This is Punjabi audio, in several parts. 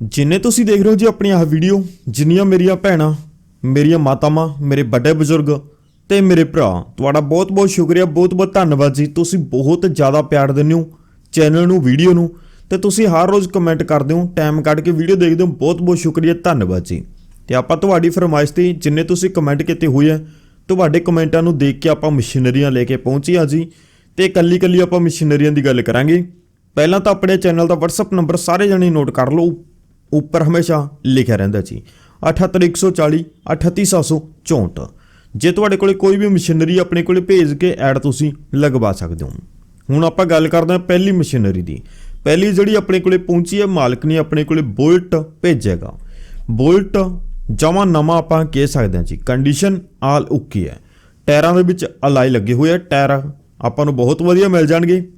ਜਿੰਨੇ ਤੁਸੀਂ ਦੇਖ ਰਹੇ ਹੋ ਜੀ ਆਪਣੀ ਆਹ ਵੀਡੀਓ ਜਿੰਨੀਆਂ ਮੇਰੀਆਂ ਭੈਣਾਂ, ਮੇਰੀਆਂ ਮਾਤਾਵਾਂ, ਮੇਰੇ ਵੱਡੇ ਬਜ਼ੁਰਗ ਤੇ ਮੇਰੇ ਭਰਾ, ਤੁਹਾਡਾ ਬਹੁਤ-ਬਹੁਤ ਸ਼ੁਕਰੀਆ, ਬਹੁਤ-ਬਹੁਤ ਧੰਨਵਾਦ ਜੀ। ਤੁਸੀਂ ਬਹੁਤ ਜ਼ਿਆਦਾ ਪਿਆਰ ਦਿੰਦੇ ਹੋ ਚੈਨਲ ਨੂੰ ਵੀਡੀਓ ਨੂੰ ਤੇ ਤੁਸੀਂ ਹਰ ਰੋਜ਼ ਕਮੈਂਟ ਕਰਦੇ ਹੋ ਟਾਈਮ ਕੱਢ ਕੇ ਵੀਡੀਓ ਦੇਖਦੇ ਹੋ। ਬਹੁਤ-ਬਹੁਤ ਸ਼ੁਕਰੀਆ, ਧੰਨਵਾਦ ਜੀ। ਤੇ ਆਪਾਂ ਤੁਹਾਡੀ ਫਰਮਾਇਸ਼ ਤੇ ਜਿੰਨੇ ਤੁਸੀਂ ਕਮੈਂਟ ਕੀਤੇ ਹੋਏ ਆ, ਤੁਹਾਡੇ ਕਮੈਂਟਾਂ ਨੂੰ ਦੇਖ ਕੇ ਆਪਾਂ ਮਸ਼ੀਨਰੀਆਂ ਲੈ ਕੇ ਪਹੁੰਚੇ ਆ ਜੀ ਤੇ ਕੱਲੀ ਕੱਲੀ ਆਪਾਂ ਮਸ਼ੀਨਰੀਆਂ ਦੀ ਗੱਲ ਕਰਾਂਗੇ। ਪਹਿਲਾਂ ਤਾਂ ਆਪਣੇ ਚੈਨਲ ਦਾ WhatsApp ਨੰਬਰ ਸਾਰੇ ਜਣੇ ਨੋਟ ਕਰ ਲਓ ਉੱਪਰ ਹਮੇਸ਼ਾ ਲਿਖਿਆ ਰਹਿੰਦਾ ਜੀ 78140 38764 ਜੇ ਤੁਹਾਡੇ ਕੋਲੇ ਕੋਈ ਵੀ ਮਸ਼ੀਨਰੀ ਆਪਣੇ ਕੋਲੇ ਭੇਜ ਕੇ ਐਡ ਤੁਸੀਂ ਲਗਵਾ ਸਕਦੇ ਹੋ। ਹੁਣ ਆਪਾਂ ਗੱਲ ਕਰਦੇ ਹਾਂ ਪਹਿਲੀ ਮਸ਼ੀਨਰੀ ਦੀ। ਪਹਿਲੀ ਜਿਹੜੀ ਆਪਣੇ ਕੋਲੇ ਪਹੁੰਚੀ ਹੈ, ਮਾਲਕ ਨੇ ਆਪਣੇ ਕੋਲੇ ਬੁਲਟ ਭੇਜੇਗਾ। ਬੋਲਟ ਜਮਾ ਨਵਾਂ ਆਪਾਂ ਕਹਿ ਸਕਦੇ ਹਾਂ ਜੀ। ਕੰਡੀਸ਼ਨ ਆਲ ਓਕੇ ਹੈ। ਟਾਇਰਾਂ ਦੇ ਵਿੱਚ ਅਲਾਈ ਲੱਗੇ ਹੋਏ ਆ ਟਾਇਰ। ਆਪਾਂ ਨੂੰ ਬਹੁਤ ਵਧੀਆ ਮਿਲ ਜਾਣਗੇ।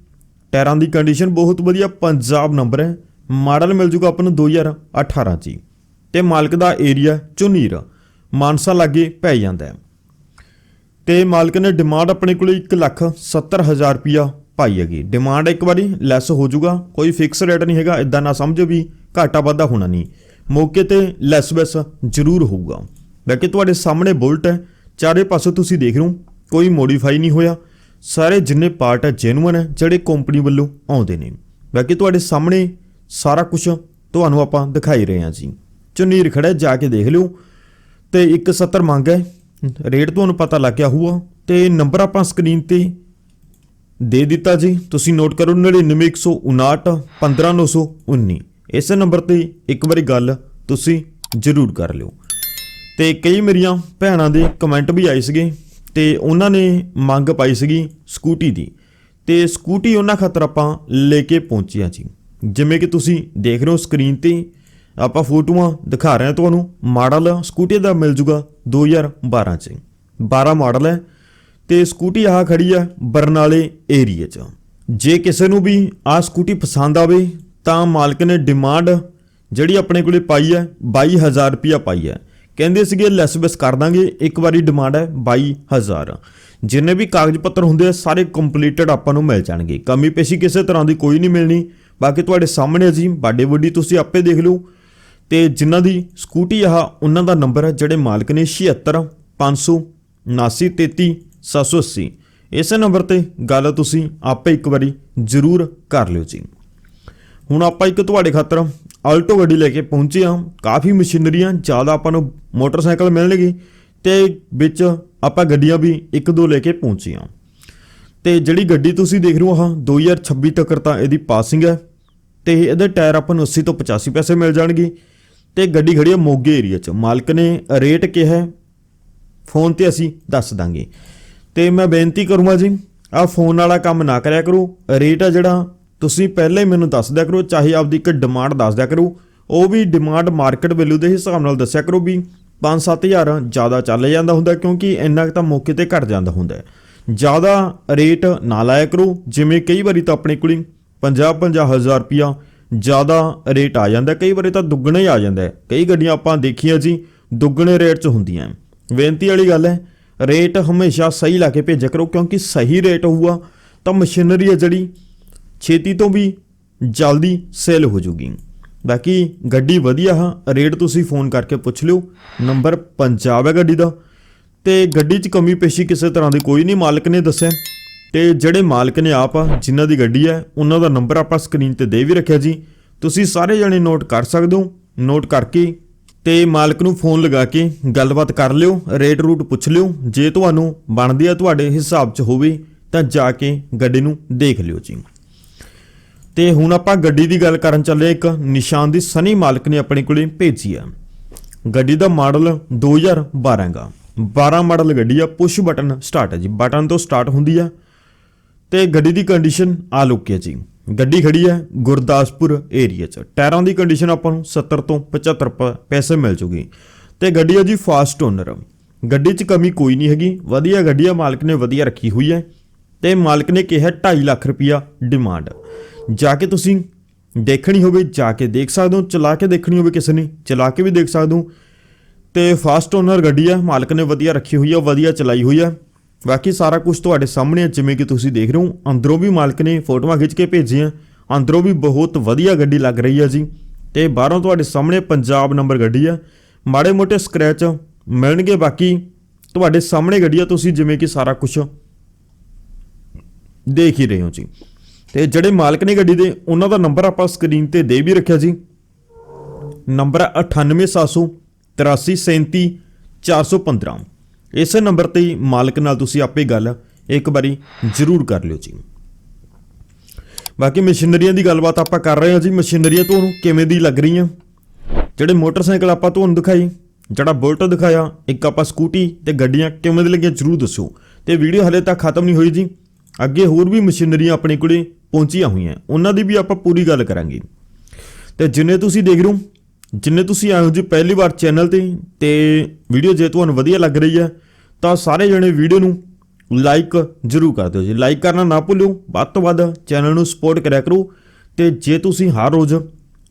ਟਾਇਰਾਂ ਦੀ ਕੰਡੀਸ਼ਨ ਬਹੁਤ ਵਧੀਆ ਪੰਜਾਬ ਨੰਬਰ ਹੈ। ਮਾਡਲ ਮਿਲ ਜੂਗਾ ਆਪਾਂ ਨੂੰ 2018 ਚ ਹੀ। ਤੇ ਮਾਲਕ ਦਾ ਏਰੀਆ ਚੁਨੀਰ ਮਾਨਸਾ ਲਾਗੇ ਪੈ ਜਾਂਦਾ ਹੈ। ਤੇ ਮਾਲਕ ਨੇ ਡਿਮਾਂਡ ਆਪਣੇ ਕੋਲ 1 ਲੱਖ 70 ਹਜ਼ਾਰ ਰੁਪਿਆ ਪਾਈ ਹੈਗੀ। ਡਿਮਾਂਡ ਇੱਕ ਵਾਰੀ ਲੈਸ ਹੋ ਜਾਊਗਾ ਕੋਈ ਫਿਕਸ ਰੇਟ ਨਹੀਂ ਹੈਗਾ ਇਦਾਂ ਨਾ ਸਮਝੋ ਵੀ ਘਾਟਾ ਵਾਧਾ ਹੋਣਾ ਨਹੀਂ। ਮੌਕੇ ਤੇ ਲੈਸ ਵੈਸ ਜ਼ਰੂਰ ਹੋਊਗਾ। ਬਾਕੀ ਤੁਹਾਡੇ ਸਾਹਮਣੇ ਬੁਲਟ ਹੈ, ਚਾਰੇ ਪਾਸੇ ਤੁਸੀਂ ਦੇਖ ਰਹੇ ਹੋ, ਕੋਈ ਮੋਡੀਫਾਈ ਨਹੀਂ ਹੋਇਆ। ਸਾਰੇ ਜਿੰਨੇ ਪਾਰਟ ਹੈ ਜੈਨੂਅਨ ਹੈ, ਜਿਹੜੇ ਕੰਪਨੀ ਵੱਲੋਂ ਆਉਂਦੇ ਨੇ। ਬਾਕੀ ਤੁਹਾਡੇ ਸਾਹਮਣੇ ਸਾਰਾ ਕੁਝ ਤੁਹਾਨੂੰ ਆਪਾਂ ਦਿਖਾਈ ਰਹੇ ਹਾਂ ਜੀ। ਚੁਨੀਰ ਖੜਾ ਜਾ ਕੇ ਦੇਖ ਲਿਓ। ਤੇ 170 ਮੰਗ ਹੈ। ਰੇਟ ਤੁਹਾਨੂੰ ਪਤਾ ਲੱਗ ਗਿਆ ਹੋਊਗਾ। ਤੇ ਨੰਬਰ ਆਪਾਂ ਸਕਰੀਨ ਤੇ ਦੇ ਦਿੱਤਾ ਜੀ। ਤੁਸੀਂ ਨੋਟ ਕਰੋ 99159 15919 ਇਸੇ ਨੰਬਰ ਤੇ ਇੱਕ ਵਾਰੀ ਗੱਲ ਤੁਸੀਂ ਜ਼ਰੂਰ ਕਰ ਲਿਓ। ਤੇ ਕਈ ਮੇਰੀਆਂ ਭੈਣਾਂ ਦੇ ਕਮੈਂਟ ਵੀ ਆਏ ਸੀਗੇ। ਤੇ ਉਹਨਾਂ ਨੇ ਮੰਗ ਪਾਈ ਸੀਗੀ ਸਕੂਟੀ ਦੀ। ਤੇ ਸਕੂਟੀ ਉਹਨਾਂ ਖਾਤਰ ਆਪਾਂ ਲੈ ਕੇ ਪਹੁੰਚਿਆ ਜੀ। ਜਿਵੇਂ ਕਿ ਤੁਸੀਂ ਦੇਖ ਰਹੇ ਹੋ ਸਕਰੀਨ ਤੇ, ਆਪਾਂ ਫੋਟੋਆਂ ਦਿਖਾ ਰਹੇ ਹਾਂ ਤੁਹਾਨੂੰ। ਮਾਡਲ ਸਕੂਟੀ ਦਾ ਮਿਲ ਜੂਗਾ 2012 ਚ। 12 ਮਾਡਲ ਹੈ ਤੇ ਸਕੂਟੀ ਆਹ ਖੜੀ ਹੈ ਬਰਨਾਲੇ ਏਰੀਆ 'ਚ। ਜੇ ਕਿਸੇ ਨੂੰ ਵੀ ਆਹ ਸਕੂਟੀ ਪਸੰਦ ਆਵੇ, ਤਾਂ ਮਾਲਕ ਨੇ ਡਿਮਾਂਡ ਜਿਹੜੀ ਆਪਣੇ ਕੋਲੇ ਪਾਈ ਹੈ 22000 ਰੁਪਿਆ ਪਾਈ ਹੈ ਕਹਿੰਦੇ ਸੀਗੇ ਲੈਸ ਬੈਸ ਕਰ ਦਾਂਗੇ। ਇੱਕ ਵਾਰੀ ਡਿਮਾਂਡ ਹੈ 22000 ਜਿੰਨੇ ਵੀ ਕਾਗਜ਼ ਪੱਤਰ ਹੁੰਦੇ ਆ, ਸਾਰੇ ਕੰਪਲੀਟਡ ਆਪਾਂ ਨੂੰ ਮਿਲ ਜਾਣਗੇ। ਕਮੀ ਪੇਸ਼ੀ ਕਿਸੇ ਤਰ੍ਹਾਂ ਦੀ ਕੋਈ ਨਹੀਂ ਮਿਲਣੀ। ਬਾਕੀ ਤੁਹਾਡੇ ਸਾਹਮਣੇ ਜੀ ਬਾਡੇ ਵੱਡੀ ਤੁਸੀਂ ਆਪੇ ਦੇਖ ਲਓ। ਤੇ ਜਿਨ੍ਹਾਂ ਦੀ ਸਕੂਟੀ ਆ, ਉਹਨਾਂ ਦਾ ਨੰਬਰ ਹੈ ਜਿਹੜੇ ਮਾਲਕ ਨੇ 76 500 79 780 ਇਸੇ ਨੰਬਰ ਤੇ ਗੱਲ ਤੁਸੀਂ ਆਪੇ ਇੱਕ ਵਾਰੀ ਜ਼ਰੂਰ ਕਰ ਲਿਓ ਜੀ। ਹੁਣ ਆਪਾਂ ਇੱਕ ਤੁਹਾਡੇ ਖਾਤਰ ਆਲਟੋ ਗੱਡੀ ਲੈ ਕੇ ਪਹੁੰਚੇ ਹਾਂ। ਕਾਫੀ ਮਸ਼ੀਨਰੀਆਂ, ਜ਼ਿਆਦਾ ਆਪਾਂ ਨੂੰ ਮੋਟਰਸਾਈਕਲ ਮਿਲਣਗੇ ਤੇ ਵਿੱਚ ਆਪਾਂ ਗੱਡੀਆਂ ਵੀ ਇੱਕ ਦੋ ਲੈ ਕੇ ਪਹੁੰਚੇ ਹਾਂ। ਤੇ ਜਿਹੜੀ ਗੱਡੀ ਤੁਸੀਂ ਦੇਖ ਰਹੇ ਹੋ, ਆਹ 2026 ਤੱਕ ਤਾਂ ਇਹਦੀ ਪਾਸਿੰਗ ਹੈ। ਤੇ ਇਹਦੇ ਟਾਇਰ ਆਪਾਂ ਨੂੰ 80 ਤੋਂ 85 ਪੈਸੇ ਮਿਲ ਜਾਣਗੇ। ਤੇ ਗੱਡੀ ਖੜੀ ਹੈ ਮੋਗੇ ਏਰੀਆ 'ਚ। ਮਾਲਕ ਨੇ ਰੇਟ ਕਿਹਾ ਹੈ। ਫੋਨ ਤੇ ਅਸੀਂ ਦੱਸ ਦਾਂਗੇ। ਤੇ ਮੈਂ ਬੇਨਤੀ ਕਰੂੰਗਾ ਜੀ, ਆਹ ਫੋਨ ਵਾਲਾ ਕੰਮ ਨਾ ਕਰਿਆ ਕਰੋ। ਰੇਟ ਆ ਜਿਹੜਾ, ਤੁਸੀਂ ਪਹਿਲਾਂ ਹੀ ਮੈਨੂੰ ਦੱਸ ਦਿਆ ਕਰੋ, ਚਾਹੇ ਆਪਦੀ ਇੱਕ ਡਿਮਾਂਡ ਦੱਸ ਦਿਆ ਕਰੋ। ਉਹ ਵੀ ਡਿਮਾਂਡ ਮਾਰਕੀਟ ਵੈਲਿਊ ਦੇ ਹਿਸਾਬ ਨਾਲ ਦੱਸਿਆ ਕਰੋ ਵੀ 5-7000 ਜ਼ਿਆਦਾ ਚੱਲ ਜਾਂਦਾ ਹੁੰਦਾ, ਕਿਉਂਕਿ ਇੰਨਾ ਕੁ ਤਾਂ ਮੌਕੇ ਤੇ ਘਟ ਜਾਂਦਾ ਹੁੰਦਾ ਹੈ। ਜ਼ਿਆਦਾ ਰੇਟ ਨਾ ਲਾਇਆ ਕਰੋ, ਜਿਵੇਂ ਕਈ ਵਾਰੀ ਤਾਂ ਆਪਣੇ ਕੋਲ 50-50 ਹਜ਼ਾਰ ਰੁਪਿਆ ਜ਼ਿਆਦਾ ਰੇਟ ਆ ਜਾਂਦਾ। ਕਈ ਵਾਰੀ ਤਾਂ ਦੁੱਗਣਾ ਹੀ ਆ ਜਾਂਦਾ ਕਈ ਗੱਡੀਆਂ ਆਪਾਂ ਦੇਖੀਆਂ ਜੀ, ਦੁੱਗਣੇ ਰੇਟ 'ਚ ਹੁੰਦੀਆਂ ਬੇਨਤੀ ਵਾਲੀ ਗੱਲ ਹੈ, ਰੇਟ ਹਮੇਸ਼ਾ ਸਹੀ ਲਾ ਕੇ ਭੇਜਿਆ ਕਰੋ, ਕਿਉਂਕਿ ਸਹੀ ਰੇਟ ਹੋਊਗਾ ਤਾਂ ਮਸ਼ੀਨਰੀ ਹੈ ਜਿਹੜੀ, ਛੇਤੀ ਤੋਂ ਵੀ ਜਲਦੀ ਸੇਲ ਹੋ ਜੂਗੀ। ਬਾਕੀ ਗੱਡੀ ਵਧੀਆ ਹਾਂ, ਰੇਟ ਤੁਸੀਂ ਫੋਨ ਕਰਕੇ ਪੁੱਛ ਲਿਓ। ਨੰਬਰ ਪੰਜਾਬ ਹੈ ਗੱਡੀ ਦਾ। ਤੇ ਗੱਡੀ 'ਚ ਕਮੀ ਪੇਸ਼ੀ ਕਿਸੇ ਤਰ੍ਹਾਂ ਦੀ ਕੋਈ ਨਹੀਂ, ਮਾਲਕ ਨੇ ਦੱਸਿਆ। ਤੇ ਜਿਹੜੇ ਮਾਲਕ ਨੇ ਆਪ ਜਿਨ੍ਹਾਂ ਦੀ ਗੱਡੀ ਹੈ ਉਹਨਾਂ ਦਾ ਨੰਬਰ ਆਪਾਂ ਸਕਰੀਨ ਤੇ ਦੇ ਵੀ ਰੱਖਿਆ ਜੀ। ਤੁਸੀਂ ਸਾਰੇ ਜਣੇ ਨੋਟ ਕਰ ਸਕਦੇ ਹੋ। ਨੋਟ ਕਰਕੇ ਤੇ ਮਾਲਕ ਨੂੰ ਫੋਨ ਲਗਾ ਕੇ ਗੱਲਬਾਤ ਕਰ ਲਿਓ ਰੇਟ ਰੂਟ ਪੁੱਛ ਲਿਓ। ਜੇ ਤੁਹਾਨੂੰ ਬਣਦੀ ਆ ਤੁਹਾਡੇ ਹਿਸਾਬ 'ਚ ਹੋਵੇ, ਤਾਂ ਜਾ ਕੇ ਗੱਡੀ ਨੂੰ ਦੇਖ ਲਿਓ ਜੀ। ਤੇ ਹੁਣ ਆਪਾਂ ਗੱਡੀ ਦੀ ਗੱਲ ਕਰਨ ਚੱਲੇ ਇੱਕ ਨਿਸ਼ਾਨ ਦੀ ਸਨੀ ਮਾਲਕ ਨੇ ਆਪਣੇ ਕੋਲੇ ਭੇਜੀ ਆ। ਗੱਡੀ ਦਾ ਮਾਡਲ 2012 ਦਾ 12 ਮਾਡਲ ਗੱਡੀ ਆ ਪੁਸ਼ ਬਟਨ ਸਟਾਰਟ ਹੈ ਜੀ। ਬਟਨ ਤੋਂ ਸਟਾਰਟ ਹੁੰਦੀ ਆ। ਤੇ ਗੱਡੀ ਦੀ ਕੰਡੀਸ਼ਨ ਆ ਲੁੱਕੀ ਹੈ ਜੀ। ਗੱਡੀ ਖੜੀ ਹੈ ਗੁਰਦਾਸਪੁਰ ਏਰੀਆ 'ਚ। ਟਾਇਰਾਂ ਦੀ ਕੰਡੀਸ਼ਨ ਆਪਾਂ ਨੂੰ 70 ਤੋਂ 75 ਪ- ਪੈਸੇ ਮਿਲ ਜੂਗੀ। ਤੇ ਗੱਡੀ ਹੈ ਜੀ ਫਾਸਟ ਓਨਰ ਗੱਡੀ 'ਚ ਕਮੀ ਕੋਈ ਨਹੀਂ ਹੈਗੀ। ਵਧੀਆ ਗੱਡੀ ਆ ਮਾਲਕ ਨੇ ਵਧੀਆ ਰੱਖੀ ਹੋਈ ਹੈ। ਤੇ ਮਾਲਕ ਨੇ ਕਿਹਾ 2.5 ਲੱਖ ਰੁਪਿਆ ਡਿਮਾਂਡ ਜਾ ਕੇ ਤੁਸੀਂ ਦੇਖਣੀ ਹੋਵੇ, ਜਾ ਕੇ ਦੇਖ ਸਕਦੇ ਹੋ। ਚਲਾ ਕੇ ਦੇਖਣੀ ਹੋਵੇ ਕਿਸੇ ਨੇ, ਚਲਾ ਕੇ ਵੀ ਦੇਖ ਸਕਦੇ ਹੋ। ਤੇ ਫਾਸਟ ਓਨਰ ਗੱਡੀ ਆ ਮਾਲਕ ਨੇ ਵਧੀਆ ਰੱਖੀ ਹੋਈ ਆ ਵਧੀਆ ਚਲਾਈ ਹੋਈ ਆ ਬਾਕੀ ਸਾਰਾ ਕੁਝ ਤੁਹਾਡੇ ਸਾਹਮਣੇ ਆ, ਜਿਵੇਂ ਕਿ ਤੁਸੀਂ ਦੇਖ ਰਹੇ ਹੋ। ਅੰਦਰੋਂ ਵੀ ਮਾਲਕ ਨੇ ਫੋਟੋਆਂ ਖਿੱਚ ਕੇ ਭੇਜੀਆਂ। ਅੰਦਰੋਂ ਵੀ ਬਹੁਤ ਵਧੀਆ ਗੱਡੀ ਲੱਗ ਰਹੀ ਹੈ ਜੀ। ਤੇ ਬਾਹਰੋਂ ਤੁਹਾਡੇ ਸਾਹਮਣੇ ਪੰਜਾਬ ਨੰਬਰ ਗੱਡੀ ਆ। ਮਾੜੇ ਮੋਟੇ ਸਕ੍ਰੈਚ ਮਿਲਣਗੇ ਬਾਕੀ ਤੁਹਾਡੇ ਸਾਹਮਣੇ ਗੱਡੀ ਆ। ਤੁਸੀਂ ਜਿਵੇਂ ਕਿ ਸਾਰਾ ਕੁਝ ਦੇਖ ਹੀ ਰਹੇ ਹੋ ਜੀ। ਤੇ ਜਿਹੜੇ ਮਾਲਕ ਨੇ ਗੱਡੀ ਦੇ, ਉਹਨਾਂ ਦਾ ਨੰਬਰ ਆਪਾਂ ਸਕਰੀਨ ਤੇ ਦੇ ਵੀ ਰੱਖਿਆ ਜੀ। ਨੰਬਰ 98700 8337 415 ਇਸੇ ਨੰਬਰ ਤੇ ਹੀ ਮਾਲਕ ਨਾਲ ਤੁਸੀਂ ਆਪੇ ਗੱਲ ਇੱਕ ਵਾਰੀ ਜ਼ਰੂਰ ਕਰ ਲਿਓ ਜੀ। ਬਾਕੀ ਮਸ਼ੀਨਰੀਆਂ ਦੀ ਗੱਲਬਾਤ ਆਪਾਂ ਕਰ ਰਹੇ ਹਾਂ ਜੀ। ਮਸ਼ੀਨਰੀਆਂ ਤੁਹਾਨੂੰ ਕਿਵੇਂ ਦੀ ਲੱਗ ਰਹੀਆਂ? ਜਿਹੜੇ ਮੋਟਰਸਾਈਕਲ ਆਪਾਂ ਤੁਹਾਨੂੰ ਦਿਖਾਈ, ਜਿਹੜਾ ਬੁਲਟ ਦਿਖਾਇਆ, ਇੱਕ ਆਪਾਂ ਸਕੂਟੀ ਤੇ ਗੱਡੀਆਂ ਕਿਵੇਂ ਦੀ ਲੱਗੀਆਂ ਜਰੂਰ ਦੱਸੋ ਤੇ ਵੀਡੀਓ ਹਲੇ ਤੱਕ ਖਤਮ ਨਹੀਂ ਹੋਈ ਜੀ। ਅੱਗੇ ਹੋਰ ਵੀ ਮਸ਼ੀਨਰੀਆਂ ਆਪਣੇ ਕੋਲੇ ਪਹੁੰਚੀਆਂ ਹੋਈਆਂ। ਉਹਨਾਂ ਦੀ ਵੀ ਆਪਾਂ ਪੂਰੀ ਗੱਲ ਕਰਾਂਗੇ। ਤੇ ਜਿੰਨੇ ਤੁਸੀਂ ਦੇਖ ਰਹੇ ਹੋ, ਜਿੰਨੇ ਤੁਸੀਂ ਆਏ ਹੋ ਜੀ ਪਹਿਲੀ ਵਾਰ ਚੈਨਲ ਤੇ ਤੇ ਵੀਡੀਓ ਜੇ ਤੁਹਾਨੂੰ ਵਧੀਆ ਲੱਗ ਰਹੀ ਹੈ ਤਾਂ ਸਾਰੇ ਜਣੇ ਵੀਡੀਓ ਨੂੰ ਲਾਈਕ ਜ਼ਰੂਰ ਕਰ ਦਿਓ। ਜੀ ਲਾਈਕ ਕਰਨਾ ਨਾ ਭੁੱਲਿਓ, ਵੱਧ ਤੋਂ ਵੱਧ ਚੈਨਲ ਨੂੰ ਸਪੋਰਟ ਕਰਿਆ ਕਰੋ। ਤੇ ਜੇ ਤੁਸੀਂ ਹਰ ਰੋਜ਼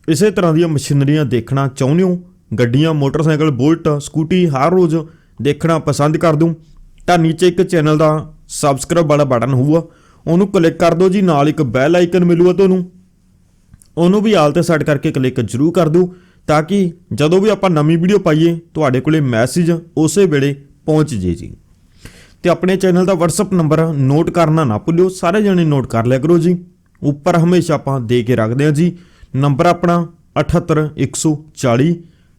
ਇਸੇ ਤਰ੍ਹਾਂ ਦੀਆਂ ਮਸ਼ੀਨਰੀਆਂ ਦੇਖਣਾ ਚਾਹੁੰਦੇ ਹੋ, ਗੱਡੀਆਂ, ਮੋਟਰਸਾਈਕਲ, ਬੁਲਟ, ਸਕੂਟੀ, ਹਰ ਰੋਜ਼ ਦੇਖਣਾ ਪਸੰਦ ਕਰਦੇ ਹੋ ਤਾਂ ਨੀਚੇ ਇੱਕ ਚੈਨਲ ਦਾ ਸਬਸਕ੍ਰਾਈਬ ਵਾਲਾ ਬਟਨ ਹੋਊਗਾ। ਉਹਨੂੰ ਕਲਿੱਕ ਕਰ ਦਿਓ ਜੀ, ਨਾਲ ਇੱਕ ਬੈਲ ਆਈਕਨ ਮਿਲੂਗਾ ਤੁਹਾਨੂੰ। ਉਹਨੂੰ ਵੀ ਆਲ ਤੇ ਸੈੱਟ ਕਰਕੇ ਕਲਿੱਕ ਜ਼ਰੂਰ ਕਰ ਦਿਓ, ਤਾਂ ਕਿ ਜਦੋਂ ਵੀ ਆਪਾਂ ਨਵੀਂ ਵੀਡੀਓ ਪਾਈਏ, ਤੁਹਾਡੇ ਕੋਲੇ ਮੈਸੇਜ ਉਸੇ ਵੇਲੇ ਪਹੁੰਚ ਜੇ ਜੀ। ਤੇ ਆਪਣੇ ਚੈਨਲ ਦਾ WhatsApp ਨੰਬਰ ਨੋਟ ਕਰਨਾ ਨਾ ਭੁੱਲਿਓ, ਸਾਰੇ ਜਣੇ ਨੋਟ ਕਰ ਲਿਆ ਕਰੋ ਜੀ। ਉੱਪਰ ਹਮੇਸ਼ਾ ਆਪਾਂ ਦੇ ਕੇ ਰੱਖਦੇ ਹਾਂ ਜੀ। ਨੰਬਰ ਆਪਣਾ 78140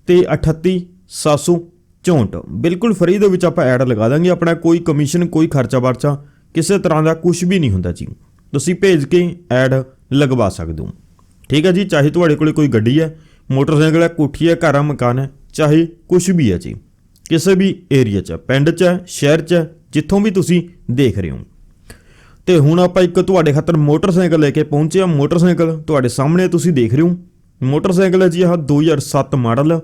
ਤੇ 38764 ਬਿਲਕੁਲ ਫਰੀ ਦੇ ਵਿੱਚ ਆਪਾਂ ਐਡ ਲਗਾ ਦਾਂਗੇ ਆਪਣਾ, ਕੋਈ ਕਮਿਸ਼ਨ ਕੋਈ ਖਰਚਾ ਵਰਚਾ, ਕਿਸੇ ਤਰ੍ਹਾਂ ਦਾ ਕੁਝ ਵੀ ਨਹੀਂ ਹੁੰਦਾ ਜੀ। ਤੁਸੀਂ ਭੇਜ ਕੇ ਐਡ ਲਗਵਾ ਸਕਦੇ ਹੋ। ਠੀਕ ਹੈ ਜੀ, ਚਾਹੇ ਤੁਹਾਡੇ ਕੋਲੇ ਕੋਈ ਗੱਡੀ ਹੈ, ਮੋਟਰਸਾਈਕਲ ਹੈ, ਕੋਠੀ ਹੈ, ਘਰ ਹੈ, ਮਕਾਨ ਹੈ, ਚਾਹੇ ਕੁਝ ਵੀ ਹੈ ਜੀ। ਕਿਸੇ ਵੀ ਏਰੀਆ 'ਚ ਪਿੰਡ 'ਚ ਹੈ, ਸ਼ਹਿਰ 'ਚ ਹੈ, ਜਿੱਥੋਂ ਵੀ ਤੁਸੀਂ ਦੇਖ ਰਹੇ ਹੋ। ਤੇ ਹੁਣ ਆਪਾਂ ਇੱਕ ਤੁਹਾਡੇ ਖਾਤਰ ਮੋਟਰਸਾਈਕਲ ਲੈ ਕੇ ਪਹੁੰਚੇ ਹਾਂ। ਮੋਟਰਸਾਈਕਲ ਤੁਹਾਡੇ ਸਾਹਮਣੇ ਤੁਸੀਂ ਦੇਖ ਰਹੇ ਹੋ। ਮੋਟਰਸਾਈਕਲ ਹੈ ਜੀ ਆਹ 2007 ਮਾਡਲ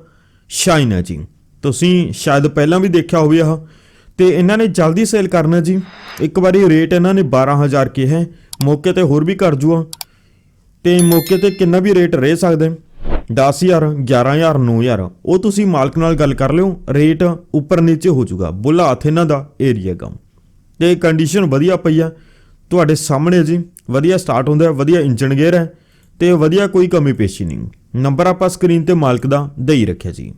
ਸ਼ਾਈਨ ਹੈ ਜੀ। ਤੁਸੀਂ ਸ਼ਾਇਦ ਪਹਿਲਾਂ ਵੀ ਦੇਖਿਆ ਹੋਵੇ ਆਹ। ਤੇ ਇਹਨਾਂ ਨੇ ਜਲਦੀ ਸੇਲ ਕਰਨਾ ਜੀ। ਇੱਕ ਵਾਰੀ ਰੇਟ ਇਹਨਾਂ ਨੇ 12000 ਕਿਹਾ ਹੈ। ਮੌਕੇ ਤੇ ਹੋਰ ਵੀ ਕਰ ਜੂਆ। ਤੇ ਮੌਕੇ ਤੇ ਕਿੰਨਾ ਵੀ ਰੇਟ ਰਹਿ ਸਕਦੇ 10000 11000 9000 ਉਹ ਤੁਸੀਂ ਮਾਲਕ ਨਾਲ ਗੱਲ ਕਰ ਲਿਓ ਰੇਟ ਉੱਪਰ ਨੀਚੇ ਹੋ ਜਾਊਗਾ। ਬੁੱਲਾ ਹੱਥ ਇਹਨਾਂ ਦਾ ਏਰੀਆ ਗਾ ਤੇ ਕੰਡੀਸ਼ਨ ਵਧੀਆ ਪਈ ਆ। ਤੁਹਾਡੇ ਸਾਹਮਣੇ ਜੀ ਵਧੀਆ ਸਟਾਰਟ ਹੁੰਦਾ ਹੈ, ਵਧੀਆ ਇੰਜਨ ਗੇਅਰ ਹੈ ਤੇ ਵਧੀਆ ਕੋਈ ਕਮੀ ਪੇਸ਼ੀ ਨਹੀਂ। ਨੰਬਰ ਆਪਾਂ ਸਕਰੀਨ ਤੇ ਮਾਲਕ ਦਾ ਦੇਈ ਰੱਖਿਆ ਜੀ।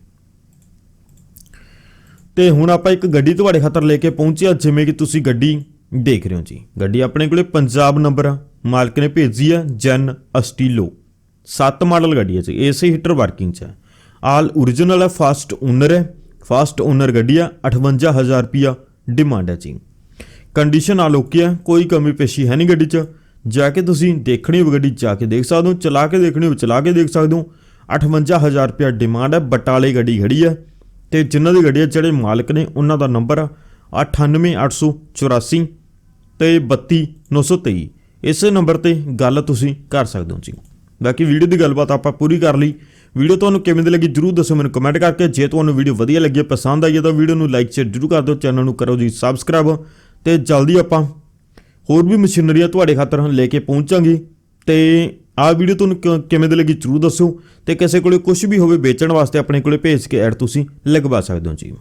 ਤੇ ਹੁਣ ਆਪਾਂ ਇੱਕ ਗੱਡੀ ਤੁਹਾਡੇ ਖਾਤਰ ਲੈ ਕੇ ਪਹੁੰਚਿਆ ਜਿਵੇਂ ਕਿ ਤੁਸੀਂ ਗੱਡੀ ਦੇਖ ਰਹੇ ਹੋ ਜੀ। ਗੱਡੀ ਆਪਣੇ ਕੋਲੇ ਪੰਜਾਬ ਨੰਬਰ ਆ। ਮਾਲਕ ਨੇ ਭੇਜੀ ਹੈ ਜੈਨ ਅਸਟੀਲੋ। 7 ਮਾਡਲ ਗੱਡੀ ਹੈ ਜੀ ਏਸੀ ਹੀਟਰ ਵਰਕਿੰਗ ਚ ਹੈ। ਆਲ origignal ਹੈ ਫਾਸਟ ਓਨਰ ਹੈ। ਫਾਸਟ ਓਨਰ ਗੱਡੀ ਆ 58000 ਰੁਪਿਆ ਡਿਮਾਂਡ ਹੈ ਜੀ। ਕੰਡੀਸ਼ਨ ਆ ਲੋਕੀ ਹੈ, ਕੋਈ ਕਮੀ ਪੇਸ਼ੀ ਹੈ ਨਹੀਂ ਗੱਡੀ 'ਚ। ਜਾ ਕੇ ਤੁਸੀਂ ਦੇਖਣੀ ਹੋ ਗੱਡੀ, ਜਾ ਕੇ ਦੇਖ ਸਕਦੇ ਹੋ, ਚਲਾ ਕੇ ਦੇਖਣੀ ਹੋ ਚਲਾ ਕੇ ਦੇਖ ਸਕਦੇ ਹੋ। 58000 ਰੁਪਿਆ ਡਿਮਾਂਡ ਹੈ, ਬਟਾਲੇ ਗੱਡੀ ਖੜੀ ਹੈ। ਤੇ ਜਿਨ੍ਹਾਂ ਦੀ ਗੱਡੀ ਹੈ, ਜਿਹੜੇ ਮਾਲਕ ਨੇ, ਉਹਨਾਂ ਦਾ ਨੰਬਰ ਆ 98884 ਤੇ 32923 ਇਸੇ ਨੰਬਰ ਤੇ ਗੱਲ ਤੁਸੀਂ ਕਰ ਸਕਦੇ ਹੋ ਜੀ। ਬਾਕੀ ਵੀਡੀਓ ਦੀ ਗੱਲਬਾਤ ਆਪਾਂ ਪੂਰੀ ਕਰ ਲਈ। ਵੀਡੀਓ ਤੁਹਾਨੂੰ ਕਿਵੇਂ ਦੀ ਲੱਗੀ ਜਰੂਰ ਦੱਸੋ ਮੈਨੂੰ ਕਮੈਂਟ ਕਰਕੇ। ਜੇ ਤੁਹਾਨੂੰ ਵੀਡੀਓ ਵਧੀਆ ਲੱਗੀ ਪਸੰਦ ਆਈ ਤਾਂ ਵੀਡੀਓ ਨੂੰ ਲਾਈਕ ਸ਼ੇਅਰ ਜਰੂਰ ਕਰ ਦਿਓ ਚੈਨਲ ਨੂੰ ਕਰੋ ਜੀ ਸਬਸਕ੍ਰਾਈਬ ਤੇ ਜਲਦੀ ਆਪਾਂ ਹੋਰ ਵੀ ਮਸ਼ੀਨਰੀਆਂ ਤੁਹਾਡੇ ਖਾਤਰ ਲੈ ਕੇ ਪਹੁੰਚਾਂਗੇ। ਤੇ ਆਹ ਵੀਡੀਓ ਤੁਹਾਨੂੰ ਕਿ- ਕਿਵੇਂ ਦੀ ਲੱਗੀ ਜਰੂਰ ਦੱਸੋ। ਤੇ ਕਿਸੇ ਕੋਲੇ ਕੁਝ ਵੀ ਹੋਵੇ ਵੇਚਣ ਵਾਸਤੇ ਆਪਣੇ ਕੋਲੇ ਭੇਜ ਕੇ ਐਡ ਤੁਸੀਂ ਲਗਵਾ ਸਕਦੇ ਹੋ ਜੀ।